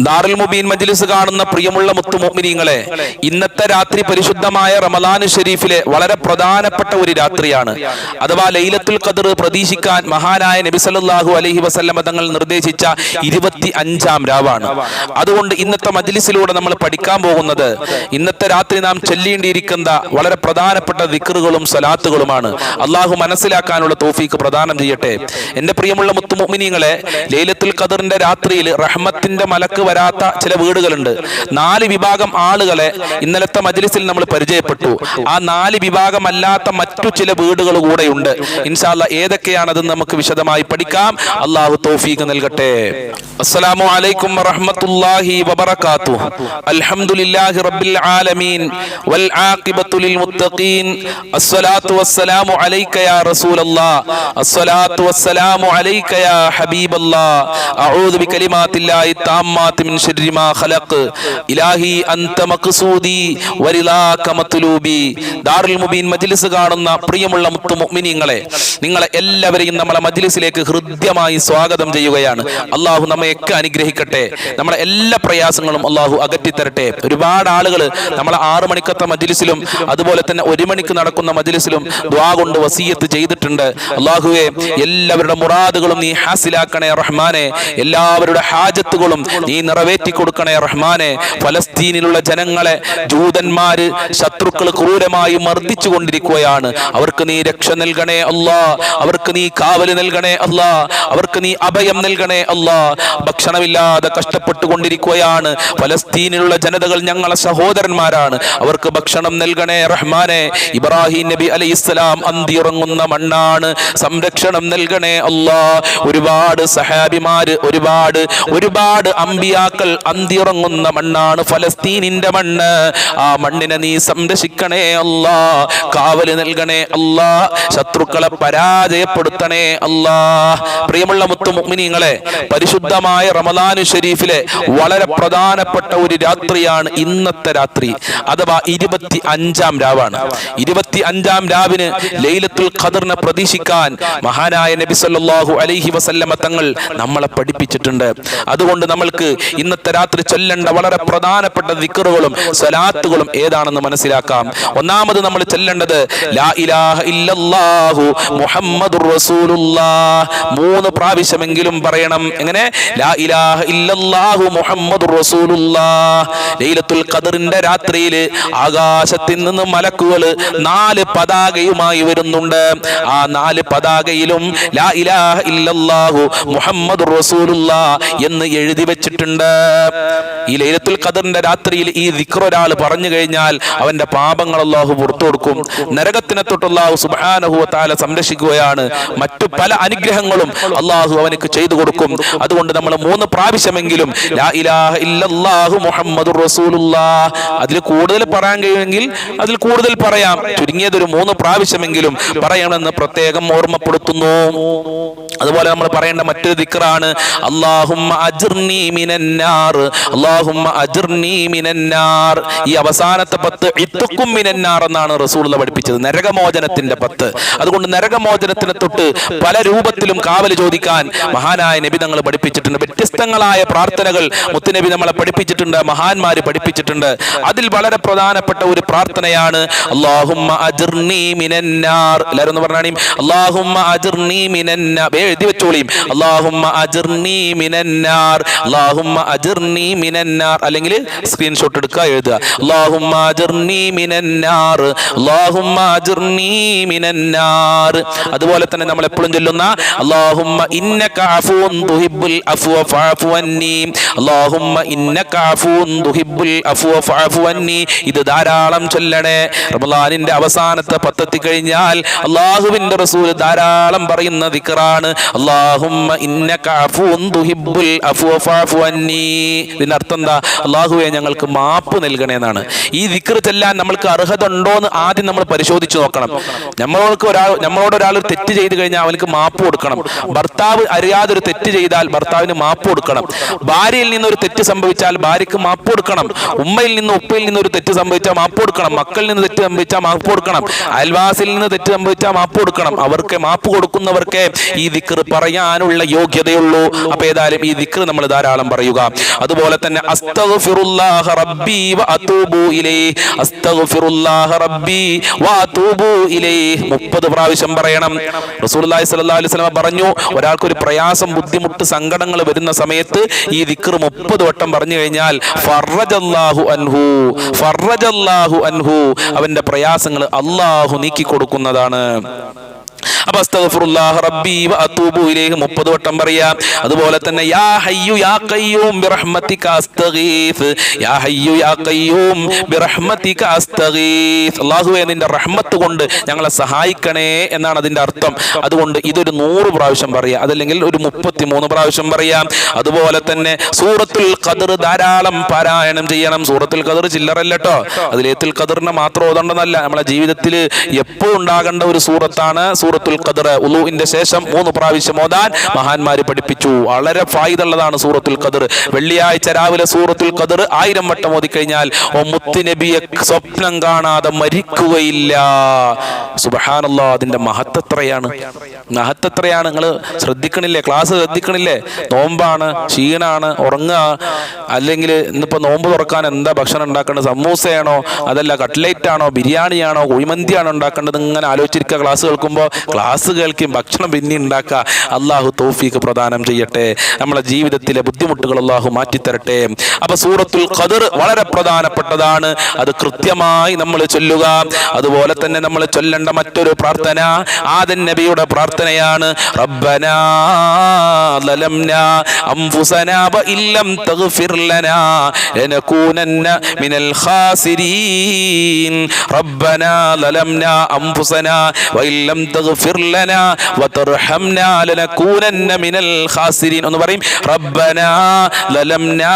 ദാറുൽ മുബീൻ മജ്ലിസ് കാണുന്ന പ്രിയമുള്ള മുത്തുമോമിനിങ്ങളെ ഇന്നത്തെ രാത്രി പരിശുദ്ധമായ റമദാൻ ഷെരീഫിലെ വളരെ പ്രധാനപ്പെട്ട ഒരു രാത്രിയാണ്. അഥവാ ലൈലത്തുൽ ഖദർ പ്രതീക്ഷിക്കാൻ മഹാനായ നബി സല്ലല്ലാഹു അലൈഹി വസല്ലമ തങ്ങൾ നിർദ്ദേശിച്ച ഇരുപത്തി അഞ്ചാം രാവാണ്. അതുകൊണ്ട് ഇന്നത്തെ മജ്ലിസിലൂടെ നമ്മൾ പഠിക്കാൻ പോകുന്നത് ഇന്നത്തെ രാത്രി നാം ചെല്ലേണ്ടിയിരിക്കുന്ന വളരെ പ്രധാനപ്പെട്ട ദിക്റുകളും സലാത്തുകളുമാണ്. അള്ളാഹു മനസ്സിലാക്കാനുള്ള തോഫീക്ക് പ്രദാനം ചെയ്യട്ടെ. എന്റെ പ്രിയമുള്ള മുത്തുമോമിനിങ്ങളെ ലൈലത്തുൽ ഖദറിന്റെ രാത്രിയിൽ റഹ്മത്തിന്റെ മലക്ക് വരാത്ത ചില വീടുകളുണ്ട്. നാല് വിഭാഗം ആളുകളെ ഇന്നലത്തെ മജ്ലിസിൽ നമ്മൾ പരിചയപ്പെട്ടു. ആ നാല് വിഭാഗമല്ലാത്ത മറ്റു ചില വീടുകൾ കൂടെയുണ്ട്. ഇൻഷാല്ല ഏതൊക്കെയാണത് നമുക്ക് വിശദമായി പഠിക്കാം. അള്ളാഹു തോഫീക്ക് നൽകട്ടെ. അസ്സലാമു അലൈക്കും വറഹ്മത്തുള്ളാഹി വബറകാതുഹു. അൽഹംദുലില്ലാഹി റബ്ബിൽ ആലമീൻ. വൽ ആഖിബത്തു ലിൽ മുത്തഖീൻ. അസ്സലാത്തു വസ്സലാമു അലൈക യാ റസൂലല്ലാഹ്. അസ്സലാത്തു വസ്സലാമു അലൈക യാ ഹബീബല്ലാഹ്. അഊദു ബികലിമാത്തില്ലാഹി ശർരി മാ ഖലഖ്. ഇലാഹി അൻത മഖ്സൂദി വരിലാക മത്ലൂബി ദാറുൽ മുബീൻ മജ്ലിസ് കാണുന്ന പ്രിയമുള്ള മുത്തു മുഅ്മിനീങ്ങളെ നിങ്ങളെ എല്ലാവരെയും നമ്മളെ മജ്ലിസിലേക്ക് ഹൃദ്യമായി സ്വാഗതം ചെയ്യുകയാണ്. അള്ളാഹു നമ്മയൊക്കെ അനുഗ്രഹിക്കട്ടെ. നമ്മളെ എല്ലാ പ്രയാസങ്ങളും അള്ളാഹു അകറ്റിത്തരട്ടെ. ഒരുപാട് ആളുകൾ നമ്മളെ ആറു മണിക്കത്തെ മജ്ലിസിലും അതുപോലെ തന്നെ ഒരു മണിക്ക് നടക്കുന്ന മജ്ലിസിലും ദ്വാ കൊണ്ട് വസീയത്ത് ചെയ്തിട്ടുണ്ട്. അള്ളാഹുവെ എല്ലാവരുടെ മുറാദുകളും നീ ഹാസിലാക്കണേ റഹ്മാനെ. എല്ലാവരുടെ ഹാജത്തുകളും നിറവേറ്റി കൊടുക്കണേ റഹ്മാനെ. ഫലസ്തീനിലുള്ള ജനങ്ങളെ ജൂതന്മാര് ശത്രുക്കൾ ക്രൂരമായി മർദ്ദിച്ചു കൊണ്ടിരിക്കുകയാണ്. അവർക്ക് നീ രക്ഷ നൽകണേ അല്ലാ. അവർക്ക് നീ കാവൽ നൽകണേ അല്ലാ. അവർക്ക് നീ അഭയം നൽകണേ അല്ലാ. ഭക്ഷണമില്ലാതെ കഷ്ടപ്പെട്ടുകൊണ്ടിരിക്കുകയാണ് ഫലസ്തീനിലുള്ള ജനതകൾ ഞങ്ങളെ സഹോദരന്മാരാണ്. അവർക്ക് ഭക്ഷണം നൽകണേ റഹ്മാനെ. ഇബ്രാഹിം നബി അലൈഹി ഇസ്ലാം അന്തിയുറങ്ങുന്ന മണ്ണാണ്. സംരക്ഷണം നൽകണേ അല്ലാ. ഒരുപാട് സഹാബിമാര് ഒരുപാട് ഒരുപാട് അമ്പിയാക്കൾ അന്തിറങ്ങുന്ന മണ്ണാണ് ഫലസ്തീനിന്റെ മണ്ണ്. ആ മണ്ണിനെ നീ സംരക്ഷിക്കണേ അല്ലാ. കാവൽ നൽകണേ അല്ലാ. ശത്രുക്കളെ പരാജയപ്പെടുത്തണേ അല്ലാ. പ്രിയമുള്ള മുത്തു മുഅ്മിനീങ്ങളെ പരിശുദ്ധമായ റമദാനു ഷെരീഫിലെ വളരെ പ്രധാനപ്പെട്ട ഒരു രാത്രിയാണ് ഇന്നത്തെ രാത്രി. അഥവാ ഇരുപത്തി അഞ്ചാം രാവാണ്. ഇരുപത്തി അഞ്ചാം രാവിന് ലൈലത്തുൽ ഖദറിനെ പ്രതീക്ഷിക്കാൻ മഹാനായ നബി സല്ലല്ലാഹു അലൈഹി വസല്ലമ തങ്ങൾ നമ്മളെ പഠിപ്പിച്ചിട്ടുണ്ട്. അതുകൊണ്ട് നമ്മൾക്ക് ഇന്നത്തെ രാത്രി ചൊല്ലേണ്ട വളരെ പ്രധാനപ്പെട്ട ദിക്കറുകളും സ്വലാത്തുകളും ഏതാണെന്ന് മനസ്സിലാക്കാം. ഒന്നാമത് നമ്മൾ ചൊല്ലേണ്ടത് ലാ ഇലാഹ ഇല്ലല്ലാഹു റസൂലുള്ളാഹ്. മൂന്ന് പ്രാവശ്യമെങ്കിലും പറയണം. എങ്ങനെ? ലാ ഇലാഹ ഇല്ലല്ലാഹു റസൂലുള്ളാഹ്. ലൈലത്തുൽ ഖദറിന്റെ രാത്രിയിൽ ആകാശത്തിൽ നിന്ന് മലക്കുകൾ നാല് പതാകയുമായി വരുന്നുണ്ട്. ആ നാല് പതാകയിലും ലാ ഇലാഹ ഇല്ലല്ലാഹു റസൂലുള്ളാഹ് എന്ന് എഴുതി വെച്ചിട്ടുണ്ട് ഈ ലൈലത്തുൽ ഖദറിന്റെ രാത്രിയിൽ ഈ ദിക്ർ ഒരാൾ പറഞ്ഞു കഴിഞ്ഞാൽ അവന്റെ പാപങ്ങൾ അള്ളാഹു പുറത്തു കൊടുക്കും. നരകത്തിനെ വ തആല സംരക്ഷിക്കുകയാണ്. മറ്റു പല അനുഗ്രഹങ്ങളും അള്ളാഹു അവനക്ക് ചെയ്തു കൊടുക്കും. അതുകൊണ്ട് നമ്മൾ മൂന്ന് പ്രാവശ്യമെങ്കിലും റസൂലുള്ളാഹ് അതിൽ കൂടുതൽ പറയാൻ കഴിയുമെങ്കിൽ അതിൽ കൂടുതൽ പറയാം. ചുരുങ്ങിയത് ഒരു മൂന്ന് പ്രാവശ്യമെങ്കിലും പറയണമെന്ന് പ്രത്യേകം ഓർമ്മപ്പെടുത്തുന്നു. അതുപോലെ നമ്മൾ പറയേണ്ട മറ്റൊരു ദിക്റാണ് അല്ലാഹുമ്മ അജ്ർനി മിനന്നാർ. അല്ലാഹുമ്മ അജ്ർനി മിനന്നാർ. ഈ അവസാനത്തെ പത്ത് ഇത്തുക്കും മിനന്നാർ എന്നാണ് റസൂലുള്ള പഠിപ്പിച്ചത്. നരകമോചനത്തിന്റെ പത്ത്. അതുകൊണ്ട് നരകമോചനത്തിനെ തൊട്ട് പല രൂപത്തിലും കാവൽ ചോദിക്കാൻ മഹാനായ നബി തങ്ങൾ പഠിപ്പിച്ചിട്ടുണ്ട്. വ്യത്യസ്തങ്ങളായ പ്രാർത്ഥനകൾ മുത്തുനബി നമ്മളെ പഠിപ്പിച്ചിട്ടുണ്ട് മഹാന്മാര് പഠിപ്പിച്ചിട്ടുണ്ട്. അതിൽ വളരെ പ്രധാനപ്പെട്ട ഒരു പ്രാർത്ഥനയാണ് അല്ലാഹുമ്മ അജ്ർനി മിനന്നാർ. എല്ലാവരും പറഞ്ഞാണി. അല്ലാഹുമ്മ അജ്ർനി മിനന്നാർ എഴുതി വെച്ചോളിയും അല്ലാഹുമ്മ അജ്ർനി മിനന്നാർ. മിനന്നാർ. അല്ലെങ്കിൽ സ്ക്രീൻഷോട്ട് എടുക്കുക എഴുതുക. മിനന്നാർ. മിനന്നാർ. അതുപോലെ തന്നെ നമ്മൾ എപ്പോഴും ചൊല്ലുന്ന ഇന്നക അഫൂൻ തുഹിബ്ബുൽ അഫ്വ ഇന്നക അഫൂൻ തുഹിബ്ബുൽ അഫ്വ ഇത് ധാരാളം ചൊല്ലണേ. റമളാനിന്റെ അവസാനത്തെ പത്തെത്തി കഴിഞ്ഞാൽ അള്ളാഹുവിന്റെ റസൂൽ ധാരാളം പറയുന്ന ദിക്റാണ്. അല്ലാഹുമ്മ ഇന്നക അഫൂൻ തുഹിബ്ബുൽ അഫ്വ അന്നി ഇതിന്റെ അർത്ഥം എന്താ? അള്ളാഹുവെ ഞങ്ങൾക്ക് മാപ്പ് നൽകണേന്നാണ്. ഈ ദിക്ർ ചെല്ലാൻ നമ്മൾക്ക് അർഹത ഉണ്ടോ എന്ന് ആദ്യം നമ്മൾ പരിശോധിച്ച് നോക്കണം. നമ്മളോട് ഒരാൾ നമ്മളോട് ഒരാൾ ഒരു തെറ്റ് ചെയ്ത് കഴിഞ്ഞാൽ അവനക്ക് മാപ്പ് കൊടുക്കണം. ഭർത്താവ് അറിയാതെ ഒരു തെറ്റ് ചെയ്താൽ ഭർത്താവിന് മാപ്പ് കൊടുക്കണം. ഭാര്യയിൽ നിന്ന് ഒരു തെറ്റ് സംഭവിച്ചാൽ ഭാര്യക്ക് മാപ്പ് കൊടുക്കണം. ഉമ്മയിൽ നിന്ന് ഉപ്പയിൽ നിന്ന് ഒരു തെറ്റ് സംഭവിച്ചാൽ മാപ്പ് കൊടുക്കണം. മക്കളിൽ നിന്ന് തെറ്റ് സംഭവിച്ചാൽ മാപ്പ് കൊടുക്കണം. അയൽവാസിയിൽ നിന്ന് തെറ്റ് സംഭവിച്ചാൽ മാപ്പ് കൊടുക്കണം. അവർക്ക് മാപ്പ് കൊടുക്കുന്നവർക്ക് ഈ ദിക്ർ പറയാനുള്ള യോഗ്യതയുള്ളൂ. അപ്പൊ ഏതായാലും ഈ ദിക്ർ നമ്മൾ ധാരാളം പറയും. പറയുക. അതുപോലെ തന്നെ മുപ്പത് റബ്ബി വ അതൂബു ഇലൈഹി അസ്തഗ്ഫിറുല്ലാഹ റബ്ബി വ അതൂബു ഇലൈഹി 30 പ്രാവശ്യം പറയണം. വസല്ലം പറഞ്ഞു ഒരാൾക്ക് ഒരു പ്രയാസം ബുദ്ധിമുട്ട് സങ്കടങ്ങൾ വരുന്ന സമയത്ത് ഈ ദിക്ർ 30 വട്ടം പറഞ്ഞു കഴിഞ്ഞാൽ അൻഹു അൻഹു. അവന്റെ പ്രയാസങ്ങൾ അള്ളാഹു നീക്കി കൊടുക്കുന്നതാണ് റബ്ബി വ ഇലൈഹി 30 വട്ടം പറയാം. അതുപോലെ തന്നെ യാ ഹയ്യു യാ ഖയ്യൂം ബിറഹ്മതിക അസ്തഗീഫ് യാ ഹയ്യു യാ ഖയ്യൂം ബിറഹ്മതിക അസ്തഗീഫ് അല്ലാഹുവേ നിന്റെ റഹ്മത്ത് കൊണ്ട് ഞങ്ങളെ സഹായിക്കണേ എന്നാണ് അതിന്റെ അർത്ഥം. അതുകൊണ്ട് ഇതൊരു നൂറ് പ്രാവശ്യം പറയാം. അതല്ലെങ്കിൽ ഒരു മുപ്പത്തി മൂന്ന് പ്രാവശ്യം പറയാം. അതുപോലെ തന്നെ സൂറത്തുൽ ഖദർ ധാരാളം പാരായണം ചെയ്യണം. സൂറത്തുൽ ഖദർ ചില്ലറല്ലോ അതിലേത്തിൽ കതിറിനെ മാത്രം ഓതണ്ടെന്നല്ല നമ്മളെ ജീവിതത്തിൽ എപ്പോഴും ഉണ്ടാകേണ്ട ഒരു സൂറത്താണ് സൂറത്തുൽ ഖദർ ഉലുവിന്റെ ശേഷം മൂന്ന് പ്രാവശ്യം ഓതാൻ മഹാന്മാര് പഠിപ്പിച്ചു. വളരെ ഫായിദുള്ളതാണ് സൂറത്തുൽ ഖദർ. വെള്ളിയാഴ്ച രാവിലെ സൂറത്തുൽ ഖദർ ആയിരം വട്ടം ഓതി കഴിഞ്ഞാൽ ഓ മുത്തുനബിയെ സ്വപ്നം കാണാതെ മരിക്കുകയില്ല. സുബഹാനല്ലോ അതിന്റെ മഹത്വത്രയാണ് മഹത്വത്രയാണ് നിങ്ങൾ ശ്രദ്ധിക്കണില്ലേ? ക്ലാസ് ശ്രദ്ധിക്കണില്ലേ? നോമ്പാണ് ക്ഷീണാണ് ഉറങ്ങുക. അല്ലെങ്കിൽ ഇന്നിപ്പോ നോമ്പ് തുറക്കാൻ എന്താ ഭക്ഷണം ഉണ്ടാക്കേണ്ടത്? സമൂസയാണോ? അതല്ല കട്ട്ലേറ്റ് ആണോ ബിരിയാണിയാണോ? കുഴിമന്തിയാണോ ഉണ്ടാക്കേണ്ടത്? ഇങ്ങനെ ആലോചിച്ചിരിക്കുക. ക്ലാസ് കേൾക്കുമ്പോൾ ക്ലാസ് കേൾക്കുകയും ഭക്ഷണം പിന്നെ ഉണ്ടാക്കുക. അള്ളാഹു തൗഫീക്ക് പ്രദാനം ചെയ്യട്ടെ. നമ്മളെ ജീവിതത്തിലെ ബുദ്ധിമുട്ടുകൾ അള്ളാഹു മാറ്റിത്തരട്ടെ. അപ്പൊ സൂറത്തുൽ ഖദർ വളരെ പ്രധാനപ്പെട്ടതാണ്. അത് കൃത്യമായി നമ്മൾ ചൊല്ലുക. അതുപോലെ തന്നെ നമ്മൾ ചൊല്ലേണ്ട മറ്റൊരു പ്രാർത്ഥന ആദൻ നബിയുടെ പ്രാർത്ഥനയാണ്. റബ്ബനാ ഇല്ലം തഗ്ഫിർ ലനാ മിനൽ ഖാസിരീൻ. വഇല്ലം തഗ്ഫിർ تغفر لنا وترحمنا لنكونن من الخاسرين ഒന്ന് പറയും ربنا ظلمنا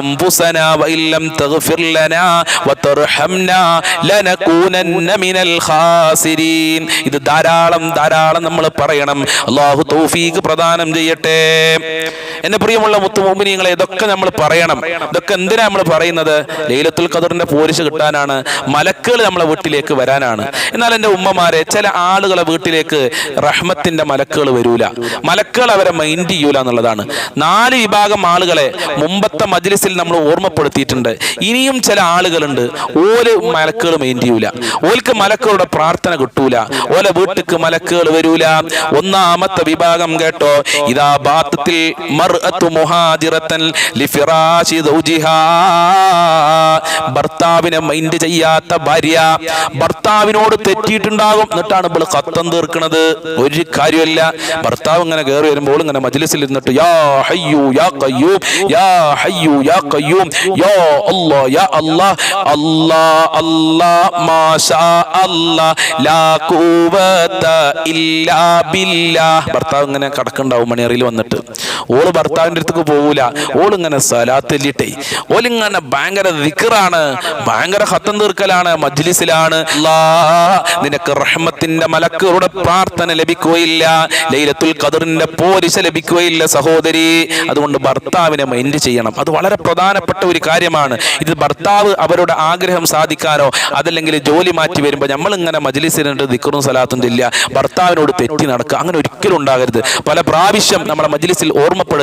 أنفسنا وإن لم تغفر لنا وترحمنا لنكونن من الخاسرين ഇത് ധാരാളം ധാരാളം നമ്മൾ പറയണം അള്ളാഹു തൗഫീഖ് പ്രദാനം ചെയ്യട്ടെ എന്നെ പ്രിയമുള്ള മുത്തുമോമിനിയങ്ങളെ ഇതൊക്കെ നമ്മൾ പറയണം. ഇതൊക്കെ എന്തിനാ നമ്മൾ പറയുന്നത്? ലൈലത്തുൽ ഖദറിന്റെ പോരിശ് കിട്ടാനാണ് മലക്കുകൾ നമ്മളെ വീട്ടിലേക്ക് വരാനാണ്. എന്നാൽ എന്റെ ഉമ്മമാരെ ചില ആളുകളെ വീട്ടിലേക്ക് റഹ്മത്തിന്റെ മലക്കുകൾ വരൂല. മലക്കുകൾ അവരെ മൈൻഡ് ചെയ്യൂല എന്നുള്ളതാണ്. നാല് വിഭാഗം ആളുകളെ മുമ്പത്തെ മജ്ലിസിൽ നമ്മൾ ഓർമ്മപ്പെടുത്തിയിട്ടുണ്ട്. ഇനിയും ചില ആളുകളുണ്ട് ഓൽ മലക്കുകൾ മൈൻഡ് ചെയ്യൂല. ഓൽക്ക് മലക്കുകളുടെ പ്രാർത്ഥന കിട്ടൂല. ഓല വീട്ടിക്ക് മലക്കുകൾ വരൂല. ഒന്നാമത്തെ വിഭാഗം കേട്ടോ ഇതാ ബാത്തത്തിൽ ഭർത്താവിനെ മൈൻഡ് ചെയ്യാത്ത ഭാര്യ ഭർത്താവിനോട് തെറ്റിയിട്ടുണ്ടാകും എന്നിട്ടാണ് ഇപ്പോൾ കത്തം തീർക്കുന്നത് ഒരു കാര്യമല്ല ഭർത്താവ് ഇങ്ങനെ കയറി വരുമ്പോൾ ഇങ്ങനെ മജ്ലിസിൽ ഇരുന്നിട്ട് യാ ഹയ്യു യാ യാ ഹയ്യു യാ യാ യാ അല്ലാ അല്ലാ മാഷാ അല്ലാ ലാ ഇല്ലാ ഭർത്താവ് ഇങ്ങനെ കടക്കുണ്ടാവും മണിയറിയിൽ വന്നിട്ട്. ഓൾ ഭർത്താവിന്റെ അടുത്തേക്ക് പോകൂല ഓളിങ്ങനെ സലാത്തെല്ലിട്ടേ ഓലിങ്ങനെ ഭയങ്കര ദിക്റാണ്. ഭയങ്കര ഹത്തം തീർക്കലാണ്. മജ്ലിസിലാണ്. നിനക്ക് റഹ്മത്തിന്റെ മലക്കുകളുടെ പ്രാർത്ഥന ലഭിക്കുകയില്ല. ലൈലത്തുൽ ഖദറിന്റെ പോരിശ ലഭിക്കുകയില്ല സഹോദരി. അതുകൊണ്ട് ഭർത്താവിനെ മൈൻഡ് ചെയ്യണം. അത് വളരെ പ്രധാനപ്പെട്ട ഒരു കാര്യമാണ്. ഇത് ഭർത്താവ് അവരുടെ ആഗ്രഹം സാധിക്കാനോ അതല്ലെങ്കിൽ ജോലി മാറ്റി വരുമ്പോൾ നമ്മൾ ഇങ്ങനെ മജ്ലിസിനുണ്ട് ദിക്കറും സലാത്തും ഇല്ല. ഭർത്താവിനോട് തെറ്റി നടക്കുക. അങ്ങനെ ഒരിക്കലും ഉണ്ടാകരുത്. പല പ്രാവശ്യം നമ്മളെ മജ്ലിസിൽ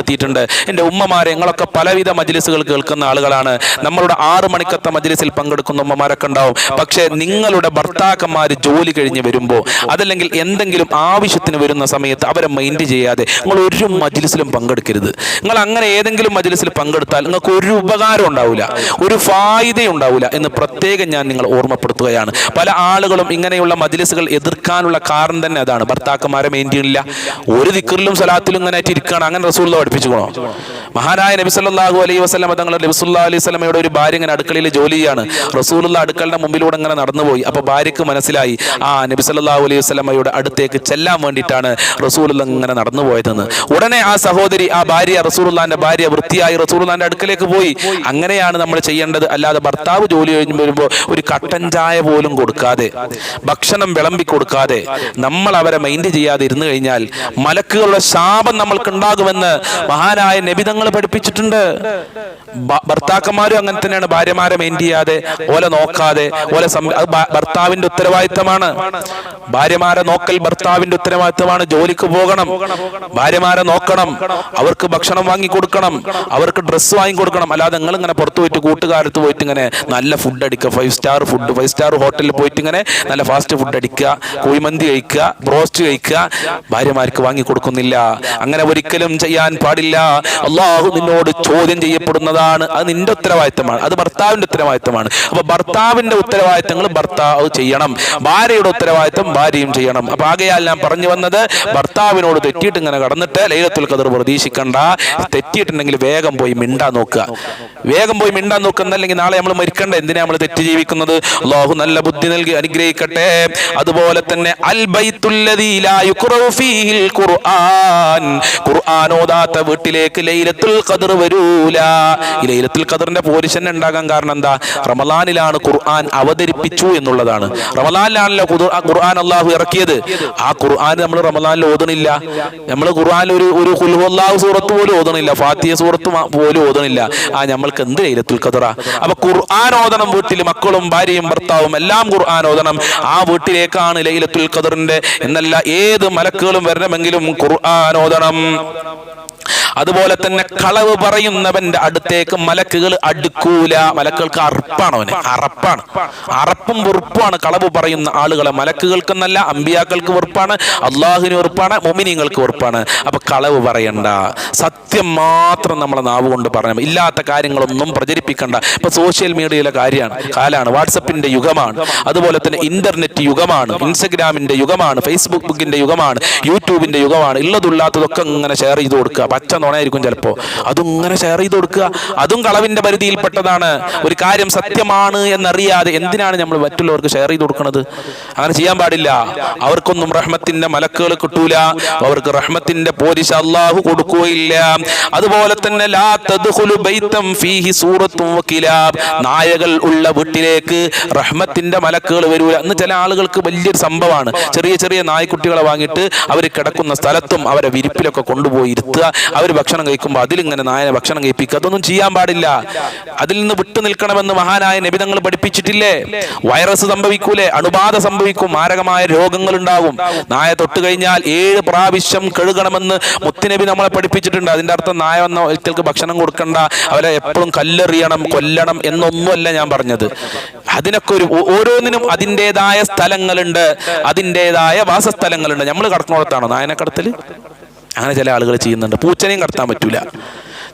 ഓർമ്മപ്പെടുത്തിയിട്ടുണ്ട് എന്റെ ഉമ്മമാരെ ഞങ്ങളൊക്കെ പലവിധ മജ്ലിസുകൾ കേൾക്കുന്ന ആളുകളാണ്. നമ്മളുടെ ആറ് മണിക്കത്തെ മജ്ലിസിൽ പങ്കെടുക്കുന്ന ഉമ്മമാരൊക്കെ ഉണ്ടാവും. പക്ഷേ നിങ്ങളുടെ ഭർത്താക്കന്മാർ ജോലി കഴിഞ്ഞ് വരുമ്പോൾ അതല്ലെങ്കിൽ എന്തെങ്കിലും ആവശ്യത്തിന് വരുന്ന സമയത്ത് അവരെ മൈൻഡ് ചെയ്യാതെ നിങ്ങൾ ഒരു മജ്ലിസിലും പങ്കെടുക്കരുത്. നിങ്ങൾ അങ്ങനെ ഏതെങ്കിലും മജ്ലിസിൽ പങ്കെടുത്താൽ നിങ്ങൾക്ക് ഒരു ഉപകാരം ഉണ്ടാവില്ല ഒരു ഫായിദ ഉണ്ടാവില്ല എന്ന് പ്രത്യേകം ഞാൻ നിങ്ങൾ ഓർമ്മപ്പെടുത്തുകയാണ്. പല ആളുകളും ഇങ്ങനെയുള്ള മജ്ലിസുകൾ എതിർക്കാനുള്ള കാരണം തന്നെ അതാണ്. ഭർത്താക്കന്മാരെ മെയിൻ ചെയ്യണില്ല. ഒരു ദിക്കറിലും സ്ഥലത്തിലും ഇങ്ങനെ ആയിട്ട് ഇരിക്കുകയാണ്. അങ്ങനെ റസൂള്ള പഠിപ്പിച്ചുകൊള്ളോ മഹാനായ നബി സല്ലല്ലാഹു അലൈഹി വസല്ലം തങ്ങൾ നബിസുല്ലാ അലൈഹി സ്വലമയുടെ ഒരു ഭാര്യ ഇങ്ങനെ അടുക്കളയിൽ ജോലി ചെയ്യാണ് റസൂലുള്ള അടുക്കളുടെ മുമ്പിലൂടെ ഇങ്ങനെ നടന്നുപോയി. അപ്പോൾ ഭാര്യയ്ക്ക് മനസ്സിലായി ആ നബി സല്ലല്ലാഹു അലൈഹി വസ്ലമയുടെ അടുത്തേക്ക് ചെല്ലാൻ വേണ്ടിയിട്ടാണ് റസൂലുള്ള ഇങ്ങനെ നടന്നു പോയതെന്ന് ഉടനെ ആ സഹോദരി ആ ഭാര്യ റസൂലുള്ളാന്റെ ഭാര്യ വൃത്തിയായി റസൂലുള്ളാന്റെ അടുക്കലേക്ക് പോയി. അങ്ങനെയാണ് നമ്മൾ ചെയ്യേണ്ടത്. അല്ലാതെ ഭർത്താവ് ജോലി കഴിഞ്ഞ് വരുമ്പോൾ ഒരു കട്ടൻ ചായ പോലും കൊടുക്കാതെ ഭക്ഷണം വിളമ്പി കൊടുക്കാതെ നമ്മൾ അവരെ മൈൻഡ് ചെയ്യാതെ ഇരുന്നു കഴിഞ്ഞാൽ മലക്കുകളുടെ ശാപം നമ്മൾക്ക് ഉണ്ടാകുമെന്ന് മഹാനായ നബിതങ്ങൾ പഠിപ്പിച്ചിട്ടുണ്ട്. ഭർത്താക്കന്മാരും അങ്ങനെ തന്നെയാണ്. ഭാര്യമാരെ മെയിൻ ചെയ്യാതെ ഓലെ നോക്കാതെ ഓലെ ഭർത്താവിന്റെ ഉത്തരവാദിത്തമാണ്. ഭാര്യമാരെ നോക്കൽ ഭർത്താവിന്റെ ഉത്തരവാദിത്തമാണ്. ജോലിക്ക് പോകണം. ഭാര്യമാരെ നോക്കണം. അവർക്ക് ഭക്ഷണം വാങ്ങി കൊടുക്കണം. അവർക്ക് ഡ്രസ്സ് വാങ്ങി കൊടുക്കണം. അല്ലാതെ നിങ്ങൾ ഇങ്ങനെ പുറത്തു പോയിട്ട് കൂട്ടുകാരത്ത് പോയിട്ട് ഇങ്ങനെ നല്ല ഫുഡ് അടിക്കുക. Five star food five star ഹോട്ടലിൽ പോയിട്ട് ഇങ്ങനെ നല്ല ഫാസ്റ്റ് ഫുഡ് അടിക്കുക. കുഴിമന്തി കഴിക്കുക. ബ്രോസ്റ്റ് കഴിക്കുക. ഭാര്യമാർക്ക് വാങ്ങി കൊടുക്കുന്നില്ല. അങ്ങനെ ഒരിക്കലും ചെയ്യാൻ പാടില്ല. അള്ളാഹു നിന്നോട് ചോദ്യം ചെയ്യപ്പെടുന്നതാണ്. അത് നിന്റെ ഉത്തരവാദിത്തമാണ്. അത് ഭർത്താവിന്റെ ഉത്തരവാദിത്തമാണ്. അപ്പൊ ഭർത്താവിന്റെ ഉത്തരവാദിത്തങ്ങൾ ഭർത്താവ് ചെയ്യണം. ഭാര്യയുടെ ഉത്തരവാദിത്തം ഭാര്യയും ചെയ്യണം. അപ്പൊ ആകെയാൽ ഞാൻ പറഞ്ഞു വന്നത് ഭർത്താവിനോട് തെറ്റിയിട്ട് ഇങ്ങനെ കടന്നിട്ട് ലൈലത്തുൽ ഖദർ പ്രതീക്ഷിക്കണ്ട. തെറ്റിയിട്ടുണ്ടെങ്കിൽ വേഗം പോയി മിണ്ടാ നോക്കുക. വേഗം പോയി മിണ്ടാൻ നോക്കുന്നല്ലെങ്കിൽ നാളെ നമ്മൾ മരിക്കണ്ട. എന്തിനാ നമ്മൾ തെറ്റ് ജീവിക്കുന്നത്? അള്ളാഹു നല്ല ബുദ്ധി നൽകി അനുഗ്രഹിക്കട്ടെ. അതുപോലെ തന്നെ അൽ ബൈത്തുല്ലദീ ലാ യുഖ്റഉ ഫീഹിൽ ഖുർആൻ. ഖുർആൻ വീട്ടിലേക്ക് ലൈലത്തുൽ ഖദർ വരൂല. ഈ ലൈലത്തുൽ ഖദറിന്റെ പോരിഷൻ ഉണ്ടാകാൻ കാരണം എന്താ? റമളാനിലാണ് ഖുർആൻ അവതരിപ്പിച്ചു എന്നുള്ളതാണ്. റമളാനിലാണല്ലോ ഖുദ്- ഖുർആൻ അള്ളാഹു ഇറക്കിയത്. ആ ഖുർആൻ നമ്മൾ റമളാനിൽ ഓതണില്ല. നമ്മൾ ഖുർആൻ ഒരു ഒരു ഹുൽഹുല്ലാഹു സൂറത്ത് പോലും ഓതണില്ല. ഫാത്തിയ സൂറത്ത് പോലും ഓതണില്ല. ആ നമ്മൾക്ക് എന്ത് ലൈലത്തുൽ ഖദറ? അപ്പൊ ഖുർആൻ ഓതണം വീട്ടിൽ മക്കളും ഭാര്യയും ഭർത്താവും എല്ലാം ഖുർആൻ ഓതണം. ആ വീട്ടിലേക്കാണ് ലൈലത്തുൽ ഖദറിന്റെ എന്നല്ല ഏത് മലക്കുകളും വരണമെങ്കിലും ഖുർആൻ ഓതണം. അതുപോലെ തന്നെ കളവ് പറയുന്നവന്റെ അടുത്തേക്ക് മലക്കുകൾ അടുക്കൂല. മലക്കുകൾക്ക് അറപ്പാണ് അവന്. അറപ്പാണ്. അറപ്പും വെറുപ്പാണ് കളവ് പറയുന്ന ആളുകളെ. മലക്കുകൾക്കെന്നല്ല അമ്പിയാക്കൾക്ക് വെറുപ്പാണ് അള്ളാഹുവിന് വെറുപ്പാണ് മൊമിനിങ്ങൾക്ക് വെറുപ്പാണ്. അപ്പൊ കളവ് പറയണ്ട. സത്യം മാത്രം നമ്മളെ നാവ് കൊണ്ട് പറയണം ഇല്ലാത്ത കാര്യങ്ങളൊന്നും പ്രചരിപ്പിക്കണ്ട. ഇപ്പൊ സോഷ്യൽ മീഡിയയിലെ കാര്യമാണ്. കാലാണ്. വാട്സപ്പിന്റെ യുഗമാണ്. അതുപോലെ തന്നെ ഇന്റർനെറ്റ് യുഗമാണ്. ഇൻസ്റ്റഗ്രാമിന്റെ യുഗമാണ്. ഫേസ്ബുക്കിന്റെ യുഗമാണ്. യൂട്യൂബിന്റെ യുഗമാണ്. ഉള്ളതുള്ളാത്തതൊക്കെ ഇങ്ങനെ ഷെയർ ചെയ്ത് കൊടുക്കുക. പച്ച നുണയായിരിക്കും ചിലപ്പോ. അതും ഇങ്ങനെ ഷെയർ ചെയ്ത് കൊടുക്കുക. അതും കളവിന്റെ പരിധിയിൽപ്പെട്ടതാണ്. ഒരു കാര്യം സത്യമാണ് എന്നറിയാതെ എന്തിനാണ് നമ്മൾ മറ്റുള്ളവർക്ക് ഷെയർ ചെയ്ത് കൊടുക്കുന്നത് അങ്ങനെ ചെയ്യാൻ പാടില്ല. അവർക്കൊന്നും റഹ്മത്തിന്റെ മലക്കുകൾ കിട്ടൂല. അവർക്ക് റഹ്മത്തിന്റെ പോരിശ അള്ളാഹു കൊടുക്കുകയില്ല. അതുപോലെ തന്നെ നായകൾ ഉള്ള വീട്ടിലേക്ക് റഹ്മത്തിന്റെ മലക്കുകൾ വരൂല. അന്ന് ചില ആളുകൾക്ക് വലിയൊരു സംഭവമാണ്. ചെറിയ ചെറിയ നായ്ക്കുട്ടികളെ വാങ്ങിയിട്ട് അവർ കിടക്കുന്ന സ്ഥലത്തും അവരെ വിരിപ്പിലൊക്കെ കൊണ്ടുപോയി ഇരുത്തുക. അവർ ഭക്ഷണം കഴിക്കുമ്പോൾ അതിലിങ്ങനെ നായനെ ഭക്ഷണം കഴിപ്പിക്കുക. അതൊന്നും ചെയ്യാൻ പാടില്ല. അതിൽ നിന്ന് വിട്ടു നിൽക്കണമെന്ന് മഹാനായ നബിതങ്ങൾ പഠിപ്പിച്ചിട്ടില്ലേ? വൈറസ് സംഭവിക്കൂലേ? അണുബാധ സംഭവിക്കും. മാരകമായ രോഗങ്ങൾ ഉണ്ടാകും. നായ തൊട്ട് കഴിഞ്ഞാൽ ഏഴ് പ്രാവശ്യം കഴുകണമെന്ന് മുത്തുനബി നമ്മളെ പഠിപ്പിച്ചിട്ടുണ്ട്. അതിന്റെ അർത്ഥം നായ വന്ന ഒരിക്കൽക്ക് ഭക്ഷണം കൊടുക്കണ്ട. അവരെ എപ്പോഴും കല്ലെറിയണം കൊല്ലണം എന്നൊന്നുമല്ല ഞാൻ പറഞ്ഞത്. അതിനൊക്കെ ഒരു ഓരോന്നിനും അതിന്റെതായ സ്ഥലങ്ങളുണ്ട്. അതിന്റെതായ വാസസ്ഥലങ്ങളുണ്ട്. നമ്മൾ കടത്തുന്നിടത്താണോ നായനെ കടത്തൽ? അങ്ങനെ ചില ആളുകൾ ചെയ്യുന്നുണ്ട്. പൂച്ചനെയും കടത്താൻ പറ്റൂല.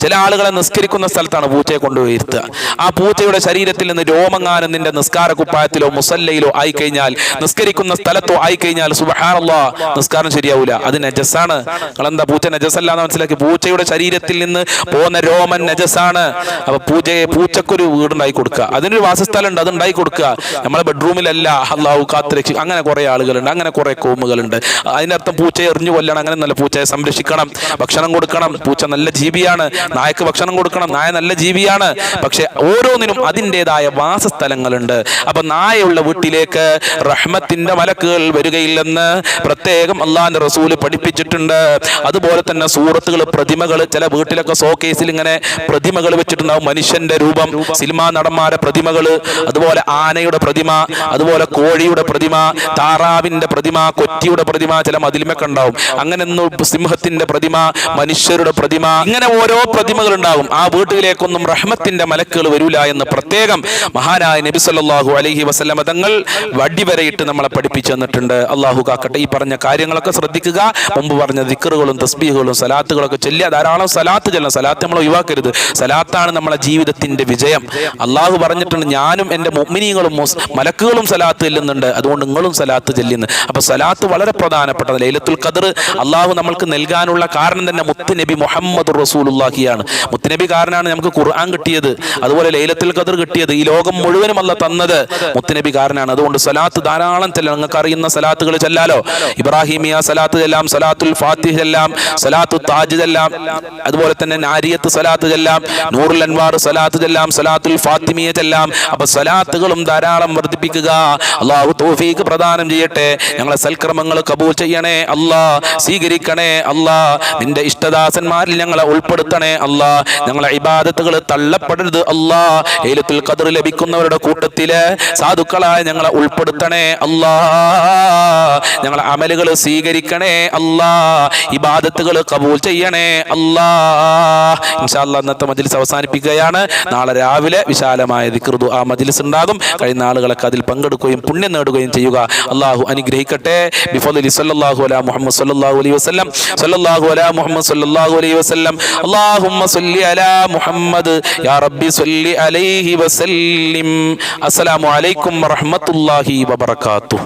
ചില ആളുകളെ നിസ്കരിക്കുന്ന സ്ഥലത്താണ് പൂച്ചയെ കൊണ്ടുപോയി ഇരുത്തുക. ആ പൂച്ചയുടെ ശരീരത്തിൽ നിന്ന് രോമങ്ങാനും നിന്റെ നിസ്കാര കുപ്പായത്തിലോ മുസല്ലയിലോ ആയിക്കഴിഞ്ഞാൽ നിസ്കരിക്കുന്ന സ്ഥലത്തോ ആയി കഴിഞ്ഞാൽ സുബഹാനല്ലാ നിസ്കാരം ശരിയാവൂല. അത് നജസാണ്. നിങ്ങളെന്താ പൂച്ച നജസല്ല എന്ന് മനസ്സിലാക്കി? പൂച്ചയുടെ ശരീരത്തിൽ നിന്ന് പോകുന്ന രോമൻ നജസാണ്. അപ്പൊ പൂജയെ പൂച്ചക്കൊരു വീടുണ്ടായി കൊടുക്കുക. അതിനൊരു വാസസ്ഥലം ഉണ്ട് അത് ഉണ്ടായി കൊടുക്കുക. നമ്മളെ ബെഡ്റൂമിലല്ല അള്ളാഹു കാത്തുരക്ഷി അങ്ങനെ കുറെ ആളുകളുണ്ട് അങ്ങനെ കുറെ കോമുകളുണ്ട്. അതിനർത്ഥം പൂച്ചയെ എറിഞ്ഞു കൊല്ലണം അങ്ങനെ നല്ല പൂച്ചയെ സംരക്ഷിക്കണം ഭക്ഷണം കൊടുക്കണം. പൂച്ച നല്ല ജീവിയാണ്. നായക്ക് ഭക്ഷണം കൊടുക്കണം. നായ നല്ല ജീവിയാണ്. പക്ഷെ ഓരോന്നിനും അതിന്റെതായ വാസസ്ഥലങ്ങളുണ്ട്. അപ്പൊ നായയുള്ള വീട്ടിലേക്ക് റഹ്മത്തിന്റെ മലക്കുകൾ വരികയില്ലെന്ന് പ്രത്യേകം അള്ളാന്റെ റസൂൽ പഠിപ്പിച്ചിട്ടുണ്ട്. അതുപോലെ തന്നെ സൂറത്തുകൾ പ്രതിമകൾ ചില വീട്ടിലൊക്കെ സോക്കേസിൽ ഇങ്ങനെ പ്രതിമകൾ വെച്ചിട്ടുണ്ടാവും. മനുഷ്യന്റെ രൂപം സിനിമാ നടന്മാരെ പ്രതിമകൾ അതുപോലെ ആനയുടെ പ്രതിമ അതുപോലെ കോഴിയുടെ പ്രതിമ താറാവിന്റെ പ്രതിമ കൊറ്റിയുടെ പ്രതിമ ചില മതിലിമൊക്കെ ഉണ്ടാവും. അങ്ങനെ സിംഹത്തിന്റെ പ്രതിമ മനുഷ്യരുടെ പ്രതിമ ഇങ്ങനെ ഓരോ പ്രതിമകൾ ഉണ്ടാകും ആ വീട്ടിലേക്കൊന്നും റഹ്മത്തിന്റെ മലക്കുകൾ വരൂല എന്ന് പ്രത്യേകം മഹാനായ നബി സല്ലല്ലാഹു അലൈഹി വസല്ലമ തങ്ങൾ വടിവരയിട്ട് നമ്മളെ പഠിപ്പിച്ചു തന്നിട്ടുണ്ട്. അള്ളാഹു കാക്കട്ടെ ഈ പറഞ്ഞ കാര്യങ്ങളൊക്കെ ശ്രദ്ധിക്കുക. മുമ്പ് പറഞ്ഞ ദിക്കറുകളും തസ്ബീഹുകളും സലാത്തുകളൊക്കെ ചെല്ലുക ധാരാളം സലാത്ത് ചെല്ലണം. സലാത്ത് നമ്മൾ ഒഴിവാക്കരുത്. സലാത്താണ് നമ്മളെ ജീവിതത്തിന്റെ വിജയം. അള്ളാഹു പറഞ്ഞിട്ടുണ്ട് ഞാനും എന്റെ മുഅ്മിനീങ്ങളും മലക്കുകളും സലാത്ത് ചെല്ലുന്നുണ്ട്. അതുകൊണ്ട് നിങ്ങളും സലാത്ത് ചെല്ലുന്നു. അപ്പൊ സലാത്ത് വളരെ പ്രധാനപ്പെട്ടത് ലൈലത്തുൽ ഖദർ. അള്ളാഹു നമ്മൾക്ക് നൽകാനുള്ള കാരണം തന്നെ മുത്ത് നബി മുഹമ്മദ് റസൂലുള്ളാഹി ഉണ്ടാവുകയാണ് മുത്തനബി കാരനാണ് നമുക്ക് ഖുർആൻ കിട്ടിയത് അതുപോലെ ലൈലത്തിൽ ഖദർ കിട്ടിയത് ഈ ലോകം മുഴുവനും അല്ല തന്നത് മുത്തനബി കാരനാണ് അതുകൊണ്ട് സലാത്ത് ധാരാളം ചെല്ലാം നിങ്ങൾക്ക് അറിയുന്ന സലാത്തുകൾ ചെല്ലാലോ? ഇബ്രാഹിമിയ സലാത്ത് ചെല്ലാം സലാത്തുൽ ഫാത്തിഹ് ചെല്ലാം സലാത്തു താജ് ചെല്ലാം അതുപോലെ തന്നെ നാരിയത്ത് സലാത്ത് ചെല്ലാം നൂറുൽ അൻവാർ സലാത്ത് ചെല്ലാം സലാത്തുൽ ഫാത്തിമിയ ചെല്ലാം. അപ്പൊ സലാത്തുകളും ധാരാളം വർദ്ധിപ്പിക്കുക. അള്ളാഹു തോഫീക്ക് പ്രദാനം ചെയ്യട്ടെ. ഞങ്ങളെ സൽക്രമങ്ങൾ കബൂൽ ചെയ്യണേ. അല്ലാ സ്വീകരിക്കണേ. അല്ലാ നിന്റെ ഇഷ്ടദാസന്മാരിൽ ഞങ്ങളെ ഉൾപ്പെടുത്തണേ. അല്ലാ ഞങ്ങളെ ഇബാദത്തുകൾ തള്ളപ്പെടരുത് അല്ലാ ഏലത്തുൽ കതിർ ലഭിക്കുന്നവരുടെ കൂട്ടത്തിൽ സാധുക്കളായ ഞങ്ങളെ ഉൾപ്പെടുത്തണേ അല്ലാ ഞങ്ങളെ അമലുകൾ സ്വീകരിക്കണേ അല്ലാ. ഇബാദത്തുകൾ കബൂൽ ചെയ്യണേ അല്ലാ. ഇൻഷാല്ല അന്നത്തെ മജ്ലിസ് അവസാനിപ്പിക്കുകയാണ്. നാളെ രാവിലെ വിശാലമായ ദിക്റുദു ആ മജ്ലിസ് ഉണ്ടാകും. കഴിയുന്ന ആളുകളൊക്കെ അതിൽ പങ്കെടുക്കുകയും പുണ്യം നേടുകയും ചെയ്യുക. അള്ളാഹു അനുഗ്രഹിക്കട്ടെ. ബിഫലി മുഹമ്മദ് മുഹമ്മദ് സല്ലി മുഹമ്മദ്. യാ റബ്ബി സല്ലി അലൈഹി വസല്ലിം. അസ്സലാമു അലൈക്കും വറഹ്മത്തുള്ളാഹി വബറകാതുഹു.